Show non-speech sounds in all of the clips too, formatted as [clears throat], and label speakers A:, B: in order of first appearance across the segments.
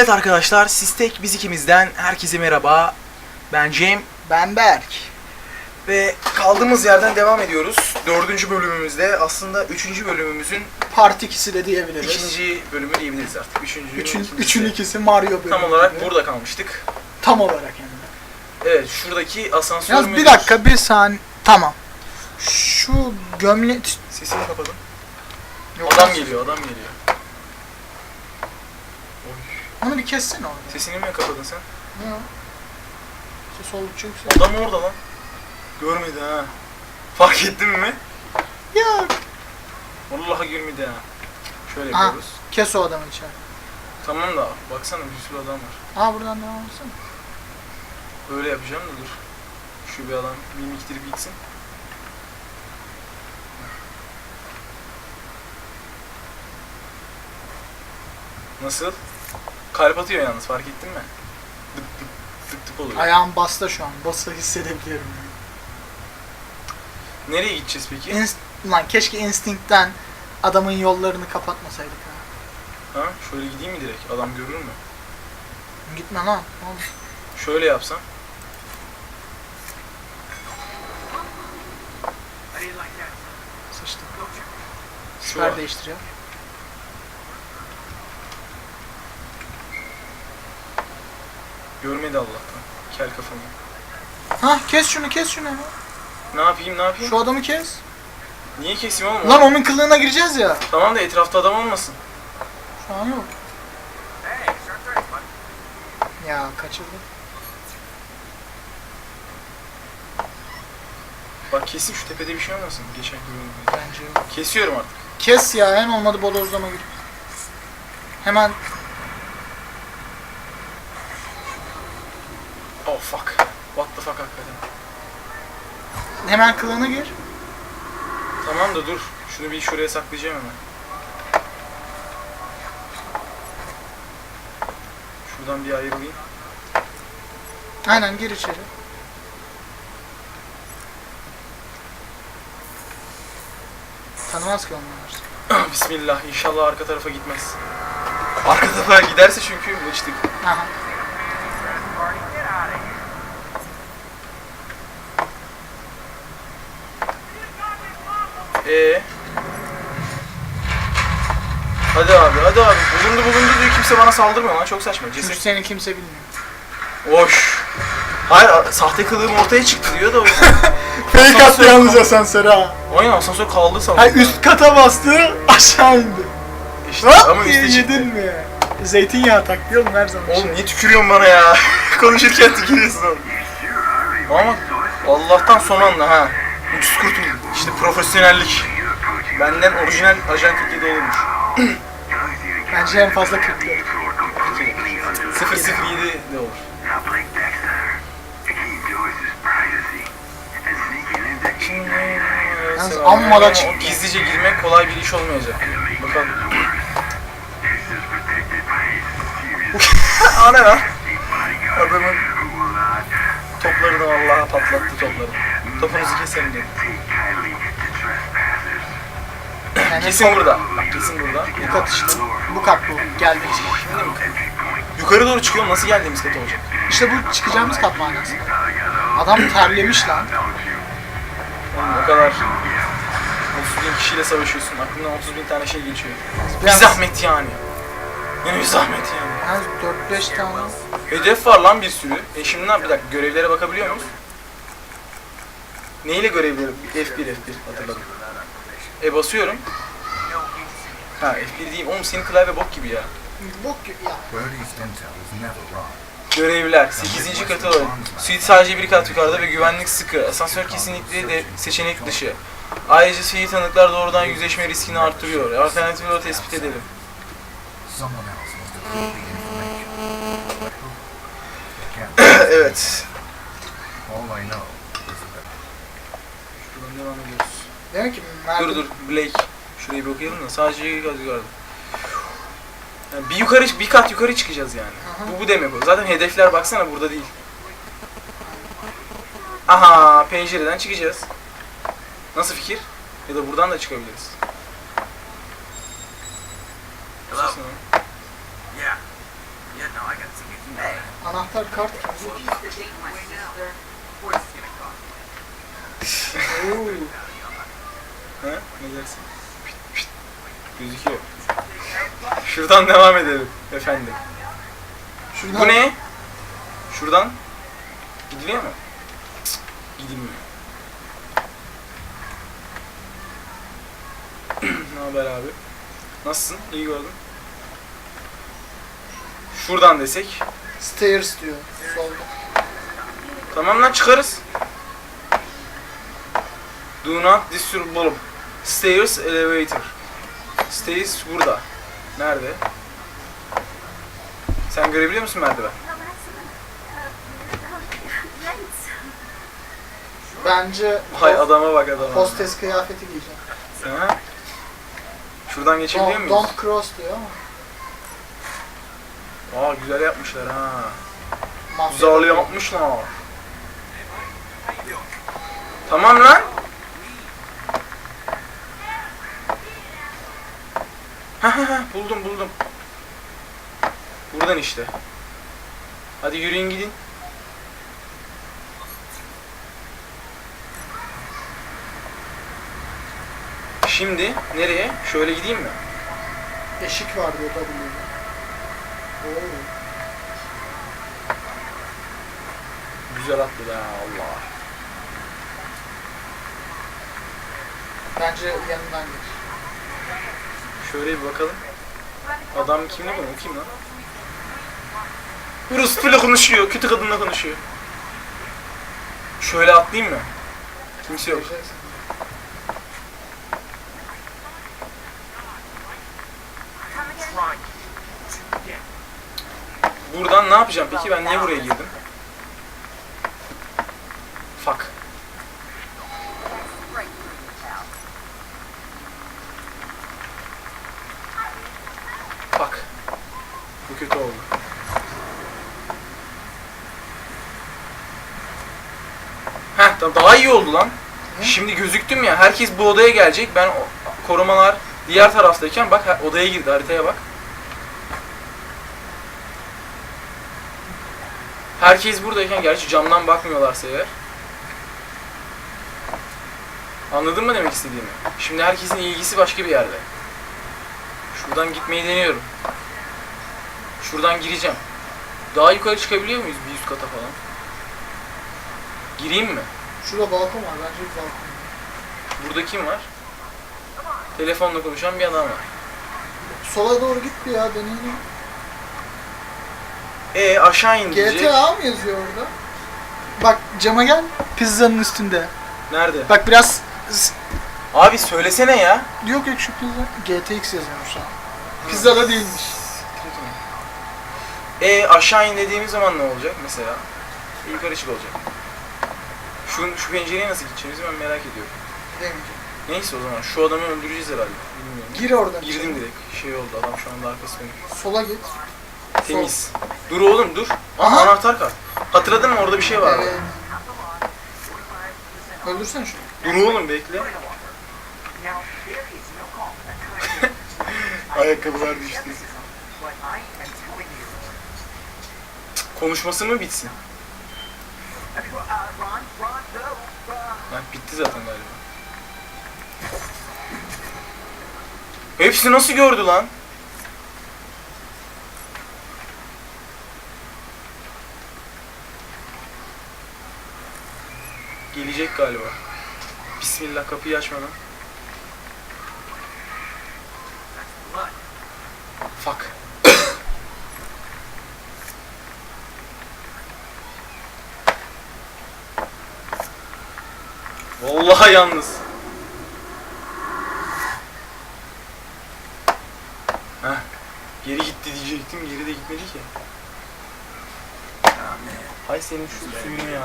A: Evet arkadaşlar, Sistek biz ikimizden herkese merhaba. Ben Cem
B: Ben Berk.
A: ve kaldığımız yerden devam ediyoruz. Dördüncü bölümümüzde aslında üçüncü bölümümüzün
B: Part ikisi de diyebiliriz.
A: ikinci bölümü diyebiliriz artık. Üçüncü,
B: Üçün,
A: ikincisi.
B: üçün ikisi Mario bölümü.
A: Tam olarak
B: gibi.
A: burada kalmıştık.
B: Tam olarak de.
A: Evet, şuradaki asansör
B: Yalnız bir dakika bir saniye. Tamam. Şu gömlek...
A: Sesini kapadım. Adam geliyor, adam geliyor.
B: Onu bir kessene orada.
A: Sesini mi kapadın sen?
B: Ne o? Ses oldukça yüksek.
A: Adam orada lan. Görmedi ha. Fark ettin mi?
B: Ya
A: Vallahi görmedi ha. Şöyle
B: Aha.
A: yapıyoruz.
B: kes o adamı içeri.
A: Tamam da baksana bir sürü adam var.
B: Aa buradan devam etsene.
A: Öyle yapacağım da dur. Şu bir adam mimiktirip gitsin. Nasıl? Kalp atıyor yalnız fark ettin mi? Dık dık tık tık oluyor.
B: Ayağım basta şu an. Bası hissedebiliyorum.
A: Nereye gideceğiz peki?
B: Inst- Lan keşke Instinct'ten adamın yollarını kapatmasaydık ha.
A: Ha? Şöyle gideyim mi direkt? Adam görür mü?
B: Gitme lan. Oğlum.
A: Şöyle yapsam.
B: Sıçtım. Süper değiştiriyor.
A: Görmedi Allah'tan. Kel kafamı.
B: Ha kes şunu kes şunu.
A: Ne yapayım ne yapayım?
B: Şu adamı kes.
A: Niye keseyim oğlum?
B: Lan onun kılığına gireceğiz ya.
A: Tamam da etrafta adam olmasın.
B: Şu an yok. Ya kaçırdı.
A: Bak kesin şu tepede bir şey olmasın. Geçen bölümde.
B: Bence yok.
A: Kesiyorum artık.
B: Kes ya en olmadı bodozlama gir. Hemen
A: Oh fuck. Fuck hakikaten.
B: hemen kılığına gir.
A: Tamam da dur. Şunu bir şuraya saklayacağım hemen. Şuradan bir ayrılayım.
B: Aynen gir içeri. Tanımaz ki onlar. [clears throat]
A: Bismillah. İnşallah arka tarafa gitmez. Arka tarafa giderse çünkü sıçtık.
B: Aha.
A: Ee. Hadi abi, hadi abi. Bulundu bulundu diyor kimse bana saldırmıyor lan. Çok saçma.
B: Çünkü
A: Ceset.
B: seni kimse bilmiyor.
A: Hoş. Hayır, a- sahte kılığım ortaya çıktı diyor da o yüzden. [laughs]
B: Fake
A: attı yalnız
B: asansöre ha.
A: Aynen asansör kaldı sandım.
B: Hayır üst kata bastı aşağı indi.
A: İşte
B: Hop
A: ama
B: diye
A: üstte çıktı.
B: yedin mi? Zeytinyağı tak diyorum her zaman.
A: Oğlum niye tükürüyorsun bana ya? [laughs] Konuşurken tükürüyorsun oğlum. Ama Allah'tan son anda ha. Ucuz kurtuldum. İşte profesyonellik. Benden orijinal Ajan 47 olurmuş. [clears throat]
B: Bence en fazla 44.
A: 007 de olur. Şimdi
B: Yalnız amma da çıktı.
A: Gizlice girmek kolay bir iş olmayacak. Bakalım. [laughs] Ana lan. Adamın toplarını vallahi patlattı topları. Topunuzu keselim dedi.
B: Yani
A: Kesin burada. Kesin burada.
B: Bu kat işte. Bu kat bu. Geldiğimiz kat.
A: Şimdi mi? Yukarı doğru çıkıyor. Nasıl geldiğimiz kat olacak?
B: İşte bu çıkacağımız kat manası. Adam terlemiş lan.
A: Oğlum o kadar 30 bin kişiyle savaşıyorsun. Aklından 30 bin tane şey geçiyor. Bir
B: Biraz-
A: zahmet yani. Yine bir zahmet yani.
B: Yani 4-5 tane.
A: Hedef var lan bir sürü. E şimdi ne yap- Bir dakika görevlere bakabiliyor muyuz? Neyle görevleri? F1 F1 hatırladım. E basıyorum. Ha F1 diyeyim. Oğlum senin klavye bok gibi ya.
B: Bok gibi ya.
A: Görevler 8. katı. Suite sadece bir kat yukarıda ve güvenlik sıkı. Asansör kesinlikle de seçenek dışı. Ayrıca sihir tanıklar doğrudan yüzleşme riskini arttırıyor. Alternatif yolu tespit edelim. [coughs] Evet. Devam ediyoruz.
B: Demek ki
A: Dur dur Blake. Şurayı bir okuyalım da sadece bir kat yukarıda. Yani bir yukarı bir kat yukarı çıkacağız yani.
B: Aha.
A: Bu bu demek o. Zaten hedefler baksana burada değil. Aha pencereden çıkacağız. Nasıl fikir? Ya da buradan da çıkabiliriz.
C: Hello?
A: Nasıl?
C: Yeah. Yeah, no,
B: Anahtar kart. Oo. [laughs]
A: He? Ne dersin? Gözüküyor. Şuradan devam edelim efendim.
B: Şuradan
A: Bu ne? Şuradan gidiliyor mu? Cık, Gidilmiyor. [clears throat] ne haber abi? Nasılsın? İyi gördüm. Şuradan desek.
B: Stairs diyor. Solda.
A: Tamam lan çıkarız. Do not disturb Stairs elevator. Stairs burada. Nerede? Sen görebiliyor musun merdiven?
B: Bence
A: Hay adama bak adama.
B: hostes kıyafeti giyeceğim.
A: Ha? Şuradan geçebiliyor
B: Don't,
A: muyuz?
B: don't cross diyor ama.
A: Aa güzel yapmışlar ha.
B: Mafya
A: Güzel yapmışlar. Tamam lan. Ha ha ha buldum buldum. Buradan işte. Hadi yürüyün gidin. Şimdi nereye? Şöyle gideyim mi?
B: Eşik var diyor W'de. Oo.
A: Güzel atladı ha Allah.
B: Bence yanından geç.
A: Şöyle bir bakalım. Adam kim lan? O kim lan? Rus'la konuşuyor. Kötü kadınla konuşuyor. Şöyle atlayayım mı? Kimse yok. Buradan ne yapacağım peki? Ben niye buraya girdim? Kötü oldu. Heh tamam daha iyi oldu lan.
B: Ne?
A: Şimdi gözüktüm ya. Herkes bu odaya gelecek. Ben o- korumalar diğer taraftayken bak ha- odaya girdi haritaya bak. Herkes buradayken gerçi camdan bakmıyorlarsa eğer. Anladın mı demek istediğimi? Şimdi herkesin ilgisi başka bir yerde. Şuradan gitmeyi deniyorum. Şuradan gireceğim. Daha yukarı çıkabiliyor muyuz bir üst kata falan? Gireyim mi?
B: Şurada balkon var. Bence bir balkon.
A: Burada kim var? Telefonla konuşan bir adam var.
B: Sola doğru git bir ya deneyelim.
A: E aşağı in diyecek.
B: GTA mı yazıyor orada? Bak cama gel. Pizzanın üstünde.
A: Nerede?
B: Bak biraz
A: Abi söylesene ya.
B: yok yok şu pizza GTX yazıyormuş an. Pizza da değilmiş.
A: E aşağı in dediğimiz zaman ne olacak mesela? E, yukarı çık olacak. Şu, şu pencereye nasıl gideceğimizi ben merak ediyorum.
B: Demeyeceğim.
A: Neyse o zaman şu adamı öldüreceğiz herhalde. Bilmiyorum.
B: Gir oradan.
A: Girdim
B: içeri.
A: direkt. Şey oldu adam şu anda arkası dönük.
B: Sola git.
A: Temiz. Dur oğlum dur. Aha,
B: Aha.
A: anahtar kart. Hatırladın mı orada bir şey var.
B: Evet. Öldürsene şunu.
A: Dur oğlum bekle. [laughs] Ayakkabılar düştü. Konuşması mı bitsin? Ha, bitti zaten galiba. Hepsi nasıl gördü lan? Gelecek galiba. Bismillah kapıyı açmadan. Vallahi yalnız. Heh. Geri gitti diyecektim, geri de gitmedi ki. Hay senin şu suyunu ya.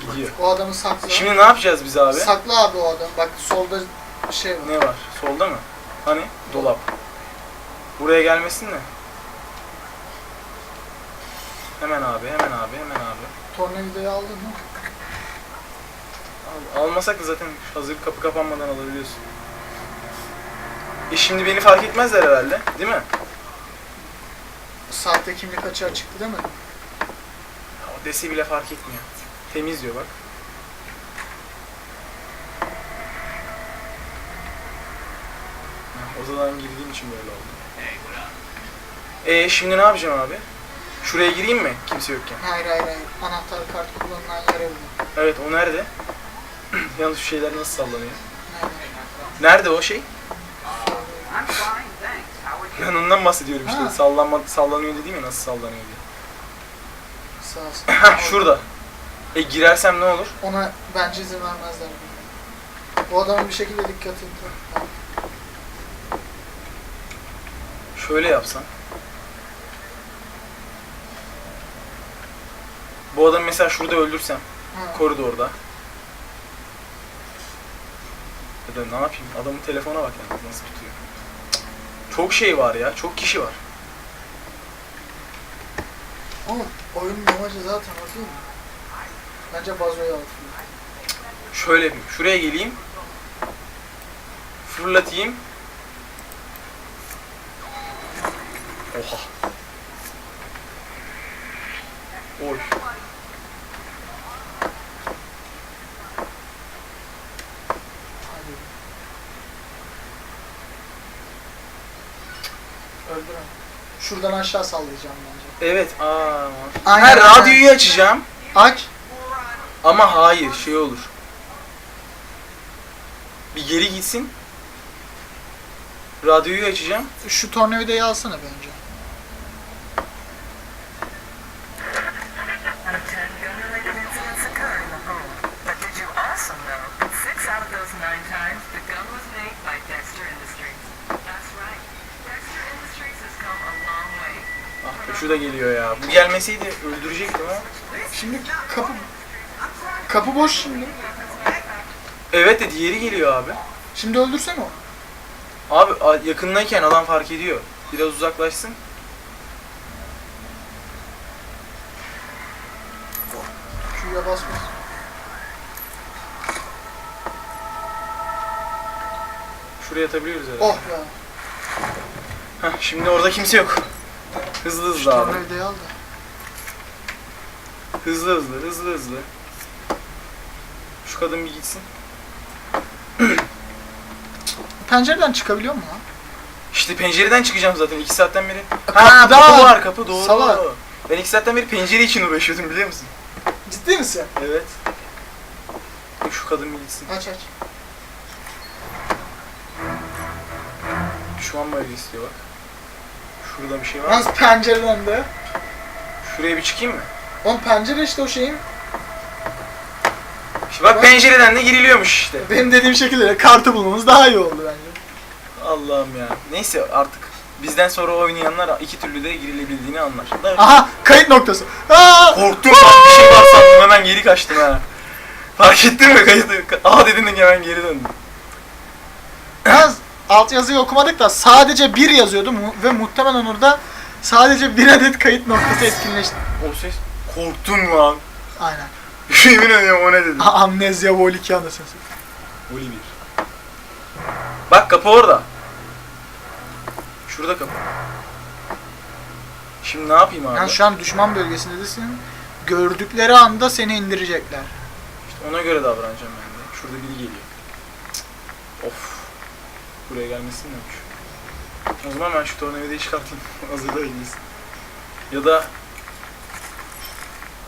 A: Gidiyor.
B: O adamı sakla.
A: Şimdi ne yapacağız biz abi?
B: Sakla abi o adamı. Bak solda bir şey var.
A: Ne var? Solda mı? Hani? Dolap. Buraya gelmesin de. Hemen abi, hemen abi, hemen abi.
B: Tornavidoyu aldın mı?
A: Al- almasak da zaten hazır kapı kapanmadan alabiliyorsun. E şimdi beni fark etmezler herhalde. Değil mi?
B: Sahte kimlik açığa çıktı değil mi?
A: O dese bile fark etmiyor. Temiz diyor bak. Ha, Odadan girdiğim için böyle oldu. E şimdi ne yapacağım abi? Şuraya gireyim mi? Kimse yokken.
B: Hayır hayır hayır. Anahtar kart kullanılan yer evde.
A: Evet o nerede? [clears throat] Yalnız şu şeyler nasıl sallanıyor?
B: Nerede?
A: O şey? Ben ondan bahsediyorum işte.
B: Ha.
A: Sallanma, sallanıyor dediğim ya nasıl sallanıyor diye.
B: Sağ olsun. [clears throat]
A: Heh, şurada. E girersem ne olur?
B: Ona bence izin vermezler. Bu adamın bir şekilde dikkatini
A: Şöyle yapsam. Bu adamı mesela şurada öldürsem.
B: Ha.
A: Koridorda. Ya da ne yapayım? Adamın telefona bak yani nasıl tutuyor. Çok şey var ya. Çok kişi var.
B: Oğlum oyunun amacı zaten o değil mi? Bence bazoyu atıyor.
A: Şöyle yapayım. Şuraya geleyim. Fırlatayım. Oha. Oy.
B: Öldürün. Şuradan aşağı sallayacağım bence.
A: Evet. Aa.
B: Aynen, aynen.
A: radyoyu açacağım.
B: Aç.
A: Ama hayır şey olur. Bir geri gitsin. Radyoyu açacağım.
B: Şu tornavidayı alsana bence.
A: Da geliyor ya. Bu gelmeseydi öldürecektim ama.
B: Şimdi kapı kapı boş şimdi.
A: Evet de diğeri geliyor abi.
B: Şimdi öldürsene o.
A: Abi a- yakındayken adam fark ediyor. Biraz uzaklaşsın.
B: Şuraya basmaz.
A: Şuraya atabiliyoruz herhalde.
B: Oh ya.
A: Heh, şimdi orada kimse yok. Hızlı
B: Şu
A: hızlı abi.
B: tornavidayı al da.
A: Hızlı hızlı hızlı hızlı. Şu kadın bir gitsin. [clears throat]
B: Pencereden çıkabiliyor mu lan?
A: İşte pencereden çıkacağım zaten 2 saatten beri. Ha kapı
B: var.
A: var kapı doğru.
B: Salak.
A: Ben 2 saatten beri pencere için uğraşıyordum biliyor musun?
B: Ciddi misin?
A: Evet. Şu kadın bir gitsin.
B: Aç aç.
A: Şu an böyle istiyor bak. Şurada bir şey var.
B: Yalnız pencereden de.
A: Şuraya bir çıkayım mı?
B: Oğlum pencere işte o şeyin.
A: İşte bak
B: Bak.
A: pencereden de giriliyormuş işte.
B: Benim dediğim şekilde kartı bulmamız daha iyi oldu bence.
A: Allah'ım ya. Neyse artık bizden sonra oynayanlar iki türlü de girilebildiğini anlar. Da
B: Aha kayıt noktası. Aa!
A: korktum bak bir şey var sandım hemen geri kaçtım ha. Fark ettin mi kayıtı? Aa dedin de hemen geri döndüm.
B: Yalnız altyazıyı okumadık da sadece bir yazıyordu mu- ve muhtemelen orada sadece bir adet kayıt noktası etkinleşti.
A: O ses korktum lan.
B: Aynen. [laughs]
A: Yemin ediyorum o ne dedim.
B: A- Amnezya Vol 2 anasını satayım.
A: Oliver. Bak kapı orada. Şurada kapı. Şimdi ne yapayım abi?
B: Yani şu an düşman bölgesindesin. Gördükleri anda seni indirecekler.
A: İşte ona göre davranacağım ben de. Şurada biri geliyor. Of. Buraya gelmesin demiş. O zaman ben şu tornavidayı çıkartayım. [laughs] Hazırda değiliz. Ya da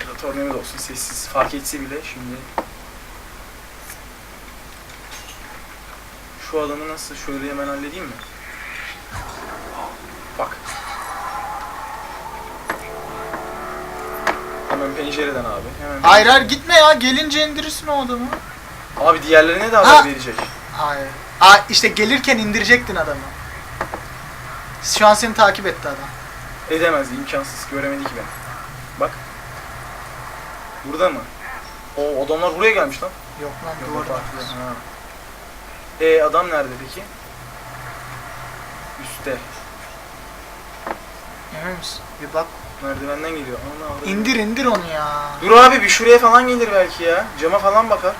A: ya da tornavida olsun sessiz. Fark etse bile şimdi şu adamı nasıl şöyle hemen halledeyim mi? Bak. Hemen pencereden abi. Hemen
B: Hayır hayır gitme ya gelince indirirsin o adamı.
A: Abi diğerlerine de
B: Ha!
A: haber verecek.
B: Hayır. Aa, işte gelirken indirecektin adamı. Şu an seni takip etti adam.
A: Edemez, imkansız. Göremedi ki beni. Bak. Burada mı? O adamlar buraya gelmiş lan.
B: Yok lan
A: Yok,
B: duvarda.
A: farklı. Ha. E adam nerede peki? Üste.
B: Emin misin? Bir bak.
A: Merdivenden geliyor. Ana, orada.
B: İndir indir onu ya.
A: Dur abi bir şuraya falan gelir belki ya. Cama falan bakar.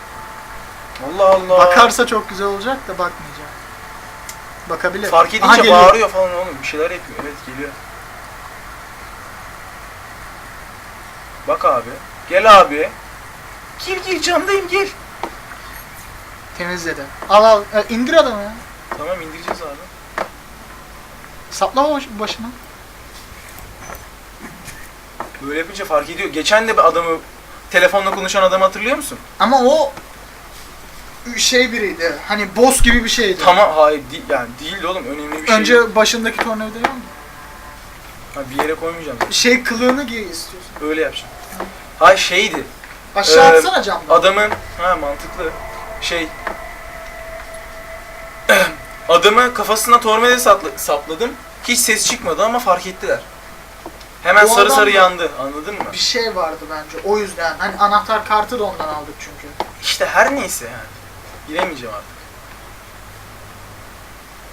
A: Allah Allah.
B: Bakarsa çok güzel olacak da bakmayacak. Bakabilir.
A: Fark
B: Aha,
A: edince
B: geliyor.
A: bağırıyor falan oğlum. Bir şeyler yapıyor. Evet geliyor. Bak abi. Gel abi. Gir gir camdayım gel.
B: Temizledi. Al al. E, indir adamı ya.
A: Tamam indireceğiz abi.
B: Sapla baş- başına.
A: Böyle yapınca fark ediyor. Geçen de bir adamı telefonla konuşan adamı hatırlıyor musun?
B: Ama o şey biriydi. Hani boss gibi bir şeydi.
A: Tamam hayır değil yani değil oğlum önemli bir şey.
B: Önce
A: yok.
B: başındaki tornavidayı al.
A: Ha, bir yere koymayacağım.
B: Şey kılığını giy istiyorsun.
A: Öyle yapacağım. Hayır şeydi.
B: Aşağı
A: Ee,
B: atsana camdan.
A: Adamın ha mantıklı şey [clears throat] adamı kafasına tornavida sapla- sapladım. Hiç ses çıkmadı ama fark ettiler. Hemen
B: O
A: sarı sarı yandı. Anladın mı?
B: Bir şey vardı bence. O yüzden. Hani anahtar kartı da ondan aldık çünkü.
A: İşte her neyse yani. Bilemeyeceğim artık.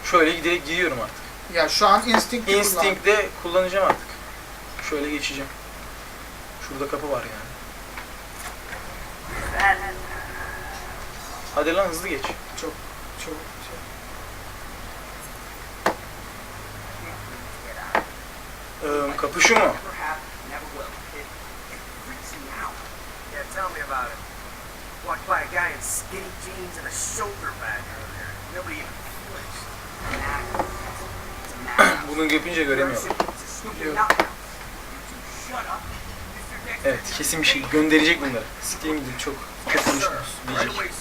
A: Şöyle giderek gidiyorum artık.
B: Ya şu an instinct kullan.
A: Instinct'de kullanacağım artık. Şöyle geçeceğim. Şurada kapı var yani. Hadi lan hızlı geç.
B: Çok çok şey.
A: Ee, kapı şu mu?
D: Walked by a guy in skinny jeans and a shoulder bag earlier. Nobody even flinched. [coughs]
A: Bunu yapınca göremiyorum. Evet kesin bir şey gönderecek bunları. Sikeyim gidip çok çok konuştunuz diyecek.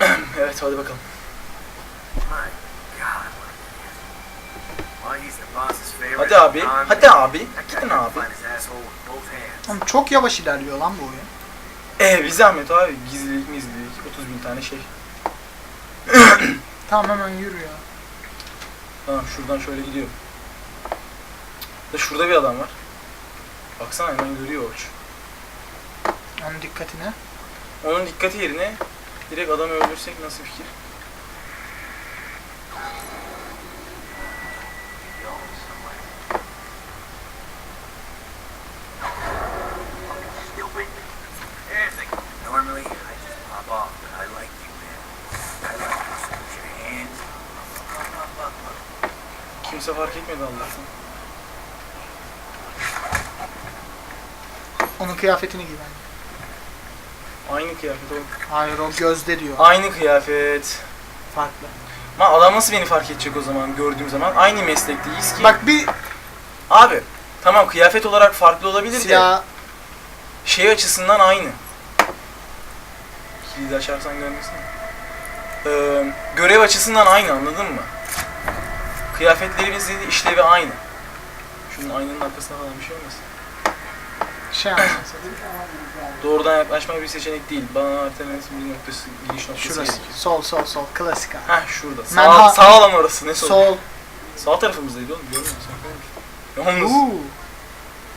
A: [coughs] evet hadi bakalım. Hadi abi. Hadi abi. Gidin abi.
B: Oğlum çok yavaş ilerliyor lan bu oyun.
A: Ee bir zahmet abi. Gizlilik mizlilik. 30 bin tane şey. [clears throat]
B: Tamam hemen yürü ya.
A: Tamam şuradan şöyle gidiyorum. Da şurada bir adam var. Baksana hemen görüyor Orç.
B: Onun dikkatine.
A: Onun dikkati yerine direkt adamı öldürsek nasıl fikir? Kimse fark etmedi Allah'tan.
B: Onun kıyafetini giy bence.
A: Aynı kıyafet oğlum.
B: Hayır o gözde diyor.
A: Aynı kıyafet.
B: Farklı.
A: Ama adam nasıl beni fark edecek o zaman gördüğüm zaman? Aynı meslekteyiz ki.
B: Bak bir
A: Abi tamam kıyafet olarak farklı olabilir de
B: silah
A: şey açısından aynı. Kilidi açarsan görmesin. Ee, görev açısından aynı anladın mı? Kıyafetlerimizin işlevi aynı. Şunun aynanın arkasında falan bir şey olmasın.
B: şey. [clears throat]
A: Doğrudan yaklaşma bir seçenek değil. Bana alternatif bir noktası, giriş noktası
B: Şurası.
A: gerekiyor.
B: Sol sol sol. Klasik abi.
A: Heh şurada. Sağ,
B: ha-
A: sağ alan orası ne sol?
B: Sol.
A: Sağ tarafımızdaydı oğlum görmüyor musun? Yalnız
B: Uuu.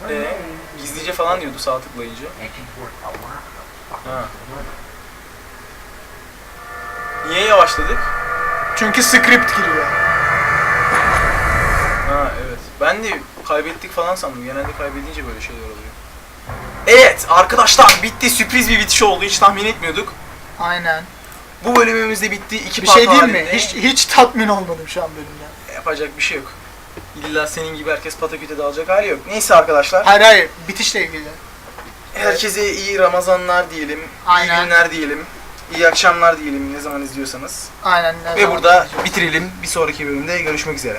A: ee, gizlice falan diyordu sağ tıklayınca. Ha. Niye yavaşladık?
B: Çünkü script giriyor.
A: Ben de kaybettik falan sandım. Genelde kaybedince böyle şeyler oluyor. Evet arkadaşlar bitti. Sürpriz bir bitiş oldu. Hiç tahmin etmiyorduk.
B: Aynen.
A: Bu bölümümüz de bitti. İki
B: Bir
A: part
B: şey değil mi?
A: halinde.
B: Hiç hiç tatmin olmadım şu an bölümden.
A: Yapacak bir şey yok. İlla senin gibi herkes pataküte dalacak hali yok. Neyse arkadaşlar.
B: Hayır hayır. Bitişle ilgili.
A: Herkese iyi Ramazanlar diyelim.
B: Aynen.
A: İyi günler diyelim. İyi akşamlar diyelim ne zaman izliyorsanız.
B: Aynen. ne
A: Ve
B: zaman
A: burada bitirelim. Bir sonraki bölümde görüşmek üzere.